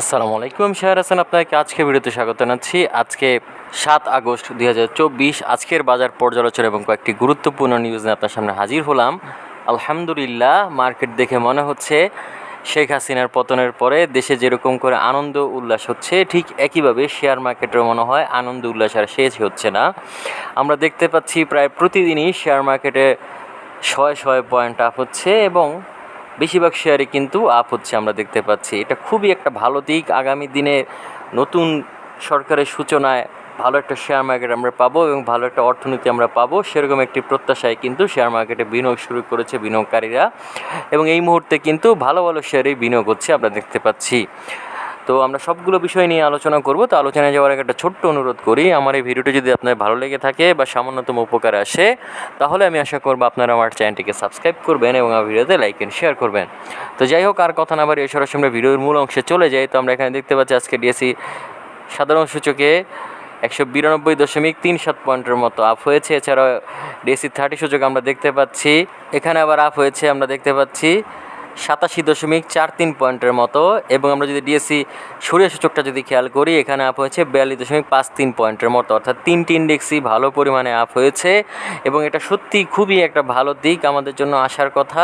আসসালামু আলাইকুম, শাহর হাসান আপনাকে আজকে ভিডিওতে স্বাগত জানাচ্ছি। আজকে সাত আগস্ট দুই হাজার চব্বিশ, আজকের বাজার পর্যালোচনা এবং কয়েকটি গুরুত্বপূর্ণ নিউজ নিয়ে আপনার সামনে হাজির হলাম। আলহামদুলিল্লাহ মার্কেট দেখে মনে হচ্ছে শেখ হাসিনার পতনের পরে দেশে যেরকম করে আনন্দ উল্লাস হচ্ছে, ঠিক একইভাবে শেয়ার মার্কেটের মনে হয় আনন্দ উল্লাস আর শেষ হচ্ছে না। আমরা দেখতে পাচ্ছি প্রায় প্রতিদিনই শেয়ার মার্কেটে শয়ে শয়ে পয়েন্ট আপ হচ্ছে এবং বেশিরভাগ শেয়ারে কিন্তু আপ হচ্ছে আমরা দেখতে পাচ্ছি। এটা খুবই একটা ভালো দিক। আগামী দিনে নতুন সরকারের সূচনায় ভালো একটা শেয়ার মার্কেট আমরা পাবো এবং ভালো একটা অর্থনীতি আমরা পাবো। সেরকম একটি প্রত্যাশায় কিন্তু শেয়ার মার্কেটে বিনিয়োগ শুরু করেছে বিনিয়োগকারীরা এবং এই মুহূর্তে কিন্তু ভালো ভালো শেয়ারেই বিনিয়োগ হচ্ছে আমরা দেখতে পাচ্ছি। তো আমরা সবগুলো বিষয় নিয়ে আলোচনা করব। তো আলোচনায় যাওয়ার আগে একটা ছোট্ট অনুরোধ করি। আমার এই ভিডিওটি যদি আপনার ভালো লেগে থাকে বা সামান্যতম উপকার আসে, তাহলে আমি আশা করব আপনারা আমার চ্যানেলটিকে সাবস্ক্রাইব করবেন এবং আমার ভিডিওতে লাইক এন্ড শেয়ার করবেন। তো যাই হোক, আর কথা না বাড়িয়ে সরাসরি আমরা ভিডিওর মূল অংশে চলে যাই। তো আমরা এখানে দেখতে পাচ্ছি আজকে ডিএসসি সাধারণ সূচকে একশো বিরানব্বই দশমিক তিন সাত পয়েন্টের মতো আপ হয়েছে। এছাড়াও ডিএসসি থার্টি সূচক আমরা দেখতে পাচ্ছি। এখানে আবার আপ হয়েছে, আমরা দেখতে পাচ্ছি সাতাশি দশমিক চার তিন পয়েন্টের মতো এবং আমরা যদি ডিএসসি সূর্য সূচকটা যদি খেয়াল করি, এখানে আপ হয়েছে বিয়াল্লিশ দশমিক পাঁচ তিন পয়েন্টের মতো। অর্থাৎ তিনটি ইন্ডেক্সই ভালো পরিমাণে আপ হয়েছে এবং এটা সত্যি খুবই একটা ভালো দিক আমাদের জন্য আসার কথা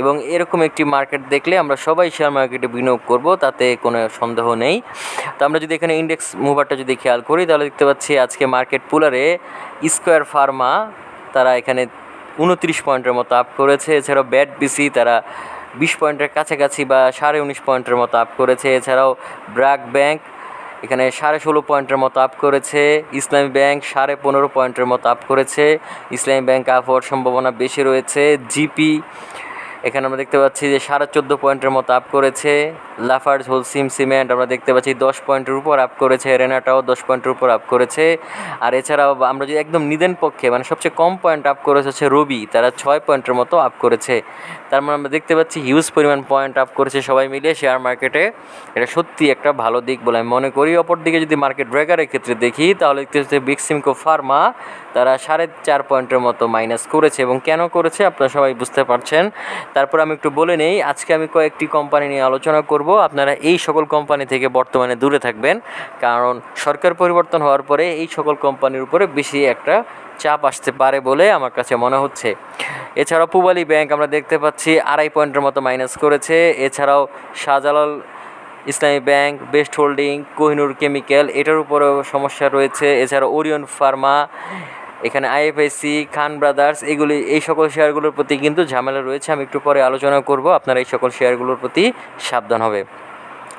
এবং এরকম একটি মার্কেট দেখলে আমরা সবাই শেয়ার মার্কেটে বিনিয়োগ করব, তাতে কোনো সন্দেহ নেই। তো আমরা যদি এখানে ইন্ডেক্স মুভারটা যদি খেয়াল করি, তাহলে দেখতে পাচ্ছি আজকে মার্কেট পুলারে স্কোয়ার ফার্মা তারা এখানে উনত্রিশ পয়েন্টের মতো আপ করেছে। এছাড়াও ব্যাট বিসি তারা বিশ পয়েন্টের কাছাকাছি বা সাড়ে উনিশ পয়েন্টের মতো আপ করেছে। এছাড়াও ব্র্যাক ব্যাংক এখানে সাড়ে ষোলো পয়েন্টের মতো আপ করেছে। ইসলামী ব্যাংক সাড়ে পনেরো পয়েন্টের মতো আপ করেছে। ইসলামী ব্যাংক আপ হওয়ার সম্ভাবনা বেশি রয়েছে। জিপি এখানে আমরা দেখতে পাচ্ছি যে সাড়ে চোদ্দ পয়েন্টের মতো আপ করেছে লাফার্জ হোলসিম সিমেন্ট, আমরা দেখতে পাচ্ছি দশ পয়েন্টের উপর আপ করেছে, রেনাটাও দশ পয়েন্টের উপর আপ করেছে। আর এছাড়াও আমরা যদি একদম নিদেন পক্ষে মানে সবচেয়ে কম পয়েন্ট আপ করেছে হচ্ছে রবি, তারা ছয় পয়েন্টের মতো আপ করেছে। তার মানে আমরা দেখতে পাচ্ছি হিউজ পরিমাণ পয়েন্ট আপ করেছে সবাই মিলে শেয়ার মার্কেটে এটা সত্যি একটা ভালো দিক বলে আমি মনে করি। অপরদিকে যদি মার্কেট ব্রেকারের ক্ষেত্রে দেখি, তাহলে দেখতে হচ্ছে বিক্সিমকো ফার্মা তারা সাড়ে চার পয়েন্টের মতো মাইনাস করেছে। এবং কেন করেছে, আপনারা সবাই বুঝতে পারছেন। তারপর আমি একটু বলে নেই, আজকে আমি কয়েকটি কোম্পানি নিয়ে আলোচনা করব। আপনারা এই সকল কোম্পানি থেকে বর্তমানে দূরে থাকবেন, কারণ সরকার পরিবর্তন হওয়ার পরে এই সকল কোম্পানির উপরে বেশি একটা চাপ আসতে পারে বলে আমার কাছে মনে হচ্ছে। এছাড়াও পুবালি ব্যাংক আমরা দেখতে পাচ্ছি, আড়াই পয়েন্টের মতো মাইনাস করেছে। এছাড়াও Shahjalal Islami Bank, Best Holding, Kohinoor Chemical, এটার উপরেও সমস্যা রয়েছে। এছাড়া ওরিয়ন ফার্মা এখানে আইএফআইসি, খান ব্রাদার্স, এগুলি, এই সকল শেয়ারগুলোর প্রতি কিন্তু ঝামেলা রয়েছে। আমি একটু পরে আলোচনা করব। আপনারা এই সকল শেয়ারগুলোর প্রতি সাবধান হবে।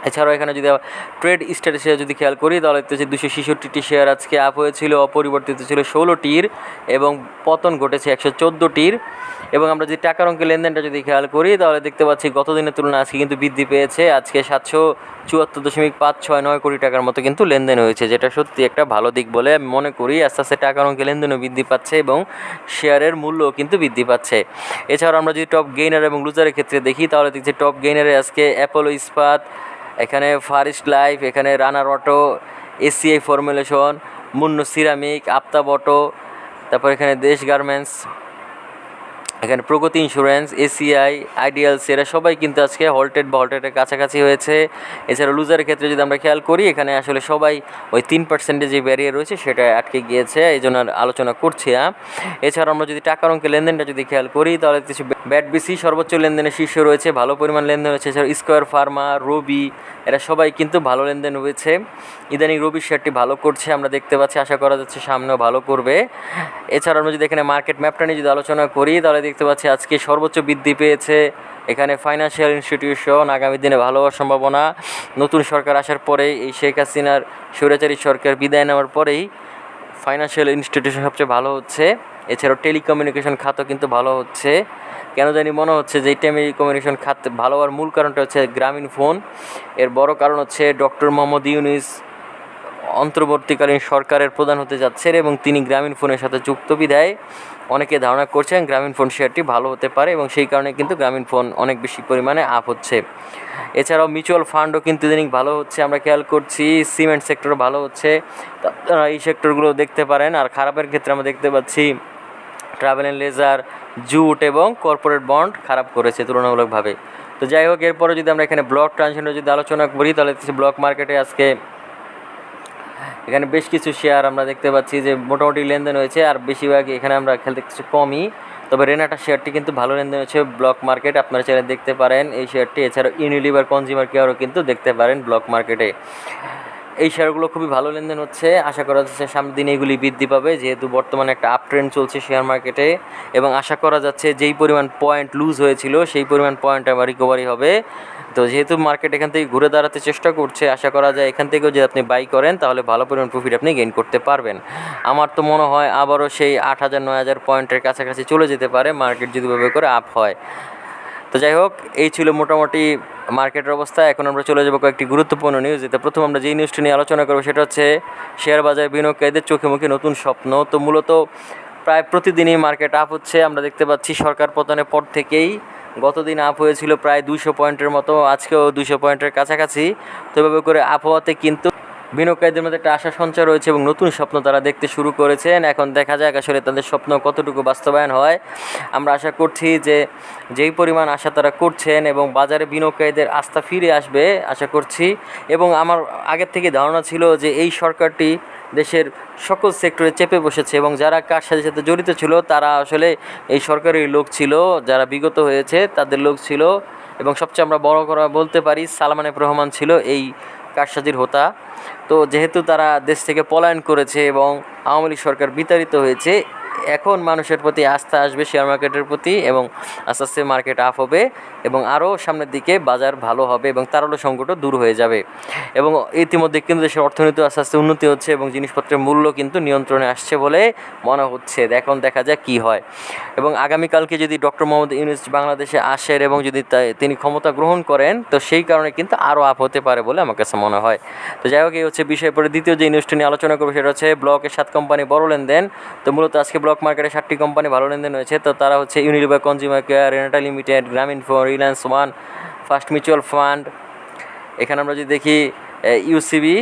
এছাড়াও এখানে যদি ট্রেড স্ট্যাটাসে যদি খেয়াল করি, তাহলে দেখতে পাচ্ছি দুশো ছেষট্টিটি শেয়ার আজকে আপ হয়েছিল, অপরিবর্তিত ছিল ষোলোটির এবং পতন ঘটেছে একশো চোদ্দোটির। এবং আমরা যদি টাকার অঙ্কের লেনদেনটা যদি খেয়াল করি, তাহলে দেখতে পাচ্ছি গত দিনের তুলনায় আজকে কিন্তু বৃদ্ধি পেয়েছে। আজকে সাতশো চুয়াত্তর দশমিক পাঁচ ছয় নয় কোটি টাকার মতো কিন্তু লেনদেন হয়েছে, যেটা সত্যি একটা ভালো দিক বলে আমি মনে করি। আস্তে আস্তে টাকার অঙ্কের লেনদেনও বৃদ্ধি পাচ্ছে এবং শেয়ারের মূল্যও কিন্তু বৃদ্ধি পাচ্ছে। এছাড়াও আমরা যদি টপ গেইনার এবং লুজারের ক্ষেত্রে দেখি, তাহলে দেখছি টপ গেইনারে আজকে অ্যাপোলো ইস্পাত এখানে ফারিস্ট লাইফ, এখানে Runner Auto ACI Formulation Monno Ceramic Aftab Auto, তারপর এখানে দেশ গার্মেন্টস এখানে প্রগতি ইন্স্যুরেন্স এসিআই আইডিয়ালস এরা সবাই কিন্তু আজকে হল্টেড বা হল্টেডের কাছাকাছি হয়েছে। এছাড়া লুজারের ক্ষেত্রে যদি আমরা খেয়াল করি, এখানে আসলে সবাই ওই তিন পার্সেন্টের যে ব্যারিয়ার রয়েছে, সেটা আটকে গিয়েছে। এই জন্য আলোচনা করছি না। এছাড়া আমরা যদি টাকার অঙ্কের লেনদেনটা যদি খেয়াল করি, তাহলে কিছু ব্যাট বিসি সর্বোচ্চ লেনদেনের শীর্ষে রয়েছে, ভালো পরিমাণ লেনদেন হয়েছে এছাড়া স্কোয়ার ফার্মা রবি এরা সবাই কিন্তু ভালো লেনদেন হয়েছে ইদানিং রবি শেয়ারটি ভালো করছে, আমরা দেখতে পাচ্ছি, আশা করা যাচ্ছে সামনেও ভালো করবে। এছাড়া আমরা যদি এখানে মার্কেট ম্যাপটা নিয়ে যদি আলোচনা করি, তাহলে দেখতে পাচ্ছি, আজকে সর্বোচ্চ বৃদ্ধি পেয়েছে এখানে ফাইন্যান্সিয়াল ইনস্টিটিউশন আগামী দিনে ভালো হওয়ার সম্ভাবনা। নতুন সরকার আসার পরেই এই শেখ হাসিনার স্বৈরাচারী সরকার বিদায় নেওয়ার পরেই ফাইন্যান্সিয়াল ইনস্টিটিউশন সবচেয়ে ভালো হচ্ছে। এছাড়াও টেলিকমিউনিকেশন খাতও কিন্তু ভালো হচ্ছে। কেন জানি মনে হচ্ছে যে টেলিকমিউনিকেশন খাত ভালো হওয়ার মূল কারণটা হচ্ছে গ্রামীণ ফোন। এর বড় কারণ হচ্ছে ডক্টর মোহাম্মদ ইউনিস অন্তর্বর্তীকালীন সরকারের প্রধান হতে যাচ্ছেন এবং তিনি গ্রামীণ ফোনের সাথে যুক্ত বিধায় অনেকে ধারণা করছেন গ্রামীণ ফোন শেয়ারটি ভালো হতে পারে এবং সেই কারণে কিন্তু গ্রামীণ ফোন অনেক বেশি পরিমাণে আপ হচ্ছে। এছাড়াও মিউচুয়াল ফান্ডও কিন্তু ইদানিং ভালো হচ্ছে, আমরা খেয়াল করছি। সিমেন্ট সেক্টর ভালো হচ্ছে। তা আপনারা এই সেক্টরগুলো দেখতে পারেন। আর খারাপের ক্ষেত্রে আমরা দেখতে পাচ্ছি, ট্রাভেল অ্যান্ড লেজার, জুট এবং কর্পোরেট বন্ড খারাপ করেছে তুলনামূলকভাবে। তো যাই হোক, এরপরে যদি আমরা এখানে ব্লক ট্রানজিশনে যদি আলোচনা করি, তাহলে ব্লক মার্কেটে আজকে এখানে বেশ কিছু শেয়ার আমরা দেখতে পাচ্ছি যে মোটামুটি লেনদেন হয়েছে আর বেশিরভাগ এখানে আমরা খেলতে কিছু কমই। তবে রেনাটা শেয়ারটি কিন্তু ভালো লেনদেন হয়েছে ব্লক মার্কেট আপনারা চাইলে দেখতে পারেন। এই শেয়ারটি এছাড়াও ইউনিলিভার কনজিউমার কেয়ারও কিন্তু দেখতে পারেন ব্লক মার্কেটে এই শেয়ারগুলো খুবই ভালো লেনদেন হচ্ছে। আশা করা যাচ্ছে সামনের দিনে এগুলি বৃদ্ধি পাবে। যেহেতু বর্তমানে একটা আপ ট্রেন্ড চলছে শেয়ার মার্কেটে এবং আশা করা যাচ্ছে যেই পরিমাণ পয়েন্ট লুজ হয়েছিল, সেই পরিমাণ পয়েন্ট আবার রিকভারি হবে। তো যেহেতু মার্কেট এখান থেকে ঘুরে দাঁড়াতে চেষ্টা করছে, আশা করা যায় এখান থেকেও যদি আপনি বাই করেন, তাহলে ভালো পরিমাণ প্রফিট আপনি গেইন করতে পারবেন। আমার তো মনে হয় আবারও সেই আট হাজার, নয় হাজার পয়েন্টের কাছাকাছি চলে যেতে পারে। মার্কেট যদি ভাবে করে আপ হয়। তো যাই হোক, এই ছিল মোটামুটি মার্কেটের অবস্থা। এখন আমরা চলে যাব কয়েকটি গুরুত্বপূর্ণ নিউজ যেটা প্রথম আমরা যেই নিউজটি নিয়ে আলোচনা করব, সেটা হচ্ছে শেয়ার বাজার বিনিয়োগকারীদের চোখে মুখে নতুন স্বপ্ন। তো মূলত প্রায় প্রতিদিনই মার্কেট আপ হচ্ছে। আমরা দেখতে পাচ্ছি সরকার পতনের পর থেকেই গতদিন আপ হয়েছিল প্রায় দুইশো পয়েন্টের মতো, আজকেও দুইশো পয়েন্টের কাছাকাছি। তো এভাবে করে আপ হওয়াতে কিন্তু বিনিয়োগকারীদের মধ্যে একটা আশা সঞ্চয় রয়েছে এবং নতুন স্বপ্ন তারা দেখতে শুরু করেছেন। এখন দেখা যাক আসলে তাদের স্বপ্ন কতটুকু বাস্তবায়ন হয়। আমরা আশা করছি যে যেই পরিমাণ আশা তারা করছেন এবং বাজারে বিনিয়োগকারীদের আস্থা ফিরে আসবে, আশা করছি। এবং আমার আগের থেকে ধারণা ছিল যে এই সরকারটি দেশের সকল সেক্টরে চেপে বসেছে এবং যারা কার সাথে সাথে জড়িত ছিল তারা আসলে এই সরকারের লোক ছিল, যারা বিগত হয়েছে তাদের লোক ছিল। এবং সবচেয়ে আমরা বড় করা বলতে পারি সালমান রহমান ছিল এই কারসাজির হোতা। তো যেহেতু তারা দেশ থেকে পলায়ন করেছে এবং আওয়ামী লীগ সরকার বিতাড়িত হয়েছে এখন মানুষের প্রতি আস্থা আসবে শেয়ার মার্কেটের প্রতি এবং আস্তে আস্তে মার্কেট আপ হবে এবং আরও সামনের দিকে বাজার ভালো হবে এবং তারল্য সংকটও দূর হয়ে যাবে। এবং ইতিমধ্যে কিন্তু দেশের অর্থনীতি আস্তে আস্তে উন্নতি হচ্ছে এবং জিনিসপত্রের মূল্য কিন্তু নিয়ন্ত্রণে আসছে বলে মনে হচ্ছে। এখন দেখা যাক কি হয়। এবং আগামীকালকে যদি ডক্টর মোহাম্মদ ইউনুস বাংলাদেশে আসেন এবং যদি তিনি ক্ষমতা গ্রহণ করেন, তো সেই কারণে কিন্তু আরও আপ হতে পারে বলে আমার কাছে মনে হয়। তো যাই হোক, এই হচ্ছে বিষয়। পরে দ্বিতীয় যে নিউজটি নিয়ে আলোচনা করব, সেটা হচ্ছে ব্লকের সাত কোম্পানি বড় লেনদেন। তো মূলত আজকে ব্লক মার্কেটে সাতটি কোম্পানি ভালো লেনদেন হয়েছে, তো তারা হচ্ছে Unilever consumer care Renata limited Grameen phone Reliance one first mutual fund এখানে আমরা যদি দেখি ইউসিবি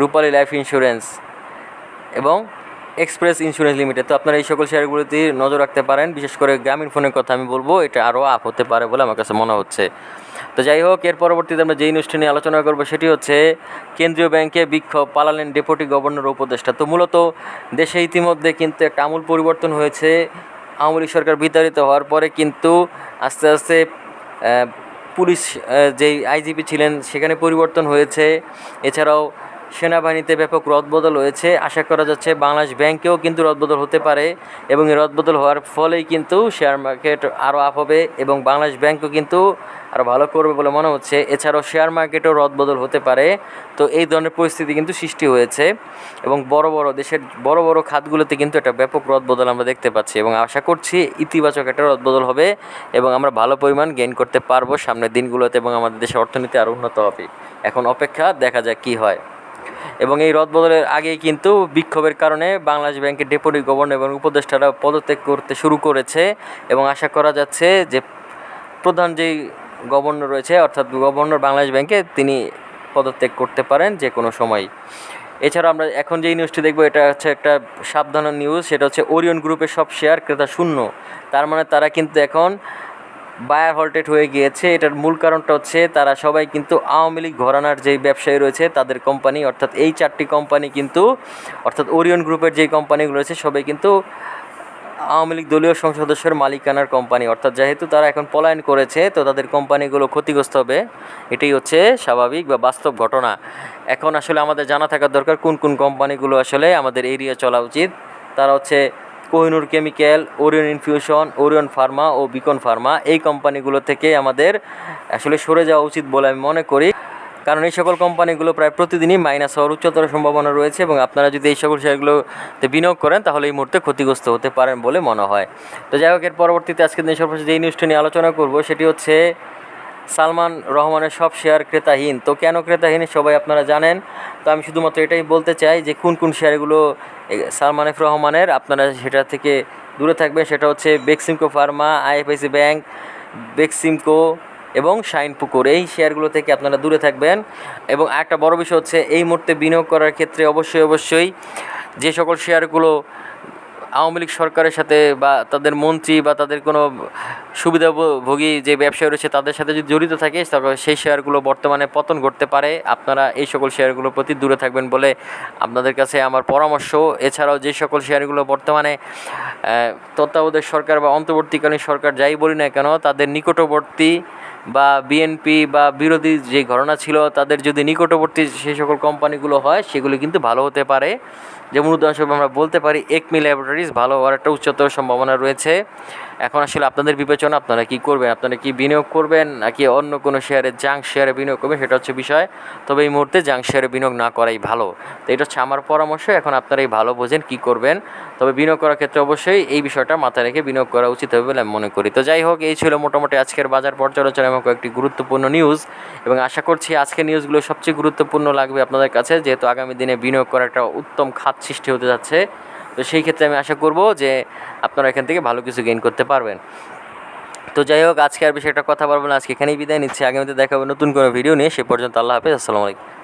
রূপালী লাইফ ইন্স্যুরেন্স এবং এক্সপ্রেস ইন্স্যুরেন্স লিমিটেড। তো আপনারা এই সকল শেয়ারগুলোতে নজর রাখতে পারেন। বিশেষ করে গ্রামীণ ফোনের কথা আমি বলব, এটা আরও আপ হতে পারে বলে আমার কাছে মনে হচ্ছে। তো যাই হোক, এর পরবর্তীতে আমরা যেই নিউজটি নিয়ে আলোচনা করব সেটি হচ্ছে কেন্দ্রীয় ব্যাংকে বিক্ষোভ পালালেন ডেপুটি গভর্নর উপদেষ্টা। তো মূলত দেশে ইতিমধ্যে কিন্তু একটা আমূল পরিবর্তন হয়েছে। আওয়ামী লীগ সরকার বিতাড়িত হওয়ার পরে কিন্তু আস্তে আস্তে পুলিশ যেই আইজিপি ছিলেন সেখানে পরিবর্তন হয়েছে। এছাড়াও সেনাবাহিনীতে ব্যাপক রদবদল হয়েছে। আশা করা যাচ্ছে বাংলাদেশ ব্যাংকেও কিন্তু রদবদল হতে পারে এবং এই রদবদল হওয়ার ফলেই কিন্তু শেয়ার মার্কেট আরও আপ হবে এবং বাংলাদেশ ব্যাংকও কিন্তু আরও ভালো করবে বলে মনে হচ্ছে। এছাড়াও শেয়ার মার্কেটেও রদবদল হতে পারে। তো এই ধরনের পরিস্থিতি কিন্তু সৃষ্টি হয়েছে এবং বড় বড় দেশের বড় বড় খাতগুলোতে কিন্তু একটা ব্যাপক রদবদল আমরা দেখতে পাচ্ছি এবং আশা করছি ইতিবাচক একটা রদবদল হবে এবং আমরা ভালো পরিমাণ গেইন করতে পারব সামনের দিনগুলোতে এবং আমাদের দেশের অর্থনীতি আরও উন্নত হবে। এখন অপেক্ষা দেখা যাক কী হয়। এবং এই রদবদলের আগেই কিন্তু বিক্ষোভের কারণে বাংলাদেশ ব্যাংকের ডেপুটি গভর্নর এবং উপদেষ্টারা পদত্যাগ করতে শুরু করেছে এবং আশা করা যাচ্ছে যে প্রধান যেই গভর্নর রয়েছে, অর্থাৎ গভর্নর বাংলাদেশ ব্যাংকে তিনি পদত্যাগ করতে পারেন যে কোনো সময়। এছাড়া আমরা এখন যেই নিউজটি দেখব, এটা হচ্ছে একটা সাবধানের নিউজ সেটা হচ্ছে ওরিয়ন গ্রুপের সব শেয়ার ক্রেতা শূন্য। তার মানে তারা কিন্তু এখন বায়ার হল্টেড হয়ে গিয়েছে। এটার মূল কারণটা হচ্ছে তারা সবাই কিন্তু আওয়ামী লীগ ঘরানার যেই ব্যবসায়ী রয়েছে, তাদের কোম্পানি অর্থাৎ এই চারটি কোম্পানি কিন্তু, অর্থাৎ ওরিয়ন গ্রুপের যেই কোম্পানিগুলো রয়েছে, সবাই কিন্তু আওয়ামী লীগ দলীয় সংসদ সদস্যের মালিকানার কোম্পানি অর্থাৎ যেহেতু তারা এখন পলায়ন করেছে, তো তাদের কোম্পানিগুলো ক্ষতিগ্রস্ত হবে। এটাই হচ্ছে স্বাভাবিক বা বাস্তব ঘটনা। এখন আসলে আমাদের জানা থাকা দরকার কোন কোন কোম্পানিগুলো আসলে আমাদের এরিয়া চলা উচিত। তারা হচ্ছে Kohinoor chemical, Orion infusion, Orion pharma ও বিকন ফার্মা এই কোম্পানিগুলো থেকে আমাদের আসলে সরে যাওয়া উচিত বলে আমি মনে করি। কারণ এই সকল কোম্পানিগুলো প্রায় প্রতিদিনই মাইনাস হওয়ার উচ্চতর সম্ভাবনা রয়েছে এবং আপনারা যদি এই সকল শেয়ারগুলোতে বিনিয়োগ করেন, তাহলে এই মুহূর্তে ক্ষতিগ্রস্ত হতে পারেন বলে মনে হয়। তো যাই হোক, এর পরবর্তীতে আজকের দিন সর্বশেষ যেই নিউজটি নিয়ে আলোচনা করব, সেটি হচ্ছে সালমান রহমানের সব শেয়ার ক্রেতাহীন। তো কেন ক্রেতাহীন সবাই আপনারা জানেন। তো আমি শুধুমাত্র এটাই বলতে চাই যে কোন কোন শেয়ারগুলো সালমান এফ রহমানের আপনারা সেটা থেকে দূরে থাকবেন। সেটা হচ্ছে Beximco pharma IFIC bank, Beximco এবং শাইন পুকুর এই শেয়ারগুলো থেকে আপনারা দূরে থাকবেন। এবং একটা বড় বিষয় হচ্ছে, এই মুহূর্তে বিনিয়োগ করার ক্ষেত্রে অবশ্যই অবশ্যই যে সকল শেয়ারগুলো আওয়ামী লীগ সরকারের সাথে বা তাদের মন্ত্রী বা তাদের কোনো সুবিধাভোগী যে ব্যবসায়ী রয়েছে তাদের সাথে যদি জড়িত থাকে তবে সেই শেয়ারগুলো বর্তমানে পতন ঘটতে পারে। আপনারা এই সকল শেয়ারগুলোর প্রতি দূরে থাকবেন বলে আপনাদের কাছে আমার পরামর্শ। এছাড়াও যে সকল শেয়ারগুলো বর্তমানে তত্ত্বাবধায়ক সরকার বা অন্তর্বর্তীকালীন সরকার যাই বলি না কেন, তাদের নিকটবর্তী বা বিএনপি বা বিরোধী যে ঘটনা ছিল, তাদের যদি নিকটবর্তী সেই সকল কোম্পানিগুলো হয়, সেগুলো কিন্তু ভালো হতে পারে। যেমন উদাহরণস্বরূপ আমরা বলতে পারি একমি ল্যাবরেটরিজ ভালো হওয়ার একটা উচ্চতর সম্ভাবনা রয়েছে। এখন আসলে আপনাদের বিবেচনা, আপনারা কি করবেন? আপনারা কি বিনিয়োগ করবেন, নাকি অন্য কোনো শেয়ারে জাঙ্ক শেয়ারে বিনিয়োগ করবেন? সেটা হচ্ছে বিষয়। তবে এই মুহূর্তে জাঙ্ক শেয়ারে বিনিয়োগ না করাই ভালো। তো এটা হচ্ছে আমার পরামর্শ, এখন আপনারাই ভালো বোঝেন কি করবেন। তবে বিনিয়োগ করার ক্ষেত্রে অবশ্যই এই বিষয়টা মাথায় রেখে বিনিয়োগ করা উচিত হবে বলে আমি মনে করি। তো যাই হোক, এই ছিল মোটামুটি আজকের বাজার পর্যালোচনা এবং কয়েকটি গুরুত্বপূর্ণ নিউজ এবং আশা করছি আজকের নিউজগুলো সবচেয়ে গুরুত্বপূর্ণ লাগবে আপনাদের কাছে, যেহেতু আগামী দিনে বিনিয়োগ করার একটা উত্তম খাত সৃষ্টি হতে যাচ্ছে। তো সেই ক্ষেত্রে আমি আশা করব যে আপনারা এখান থেকে ভালো কিছু গেইন করতে পারবেন। তো যাই হোক, আজকে আর বিষয়ে একটা কথা বলব না, আজকে এখানেই বিদায় নিচ্ছি। আগামীতে দেখাবো নতুন কোনো ভিডিও নিয়ে। সে পর্যন্ত আল্লাহ হাফেজ, আসসালামু আলাইকুম।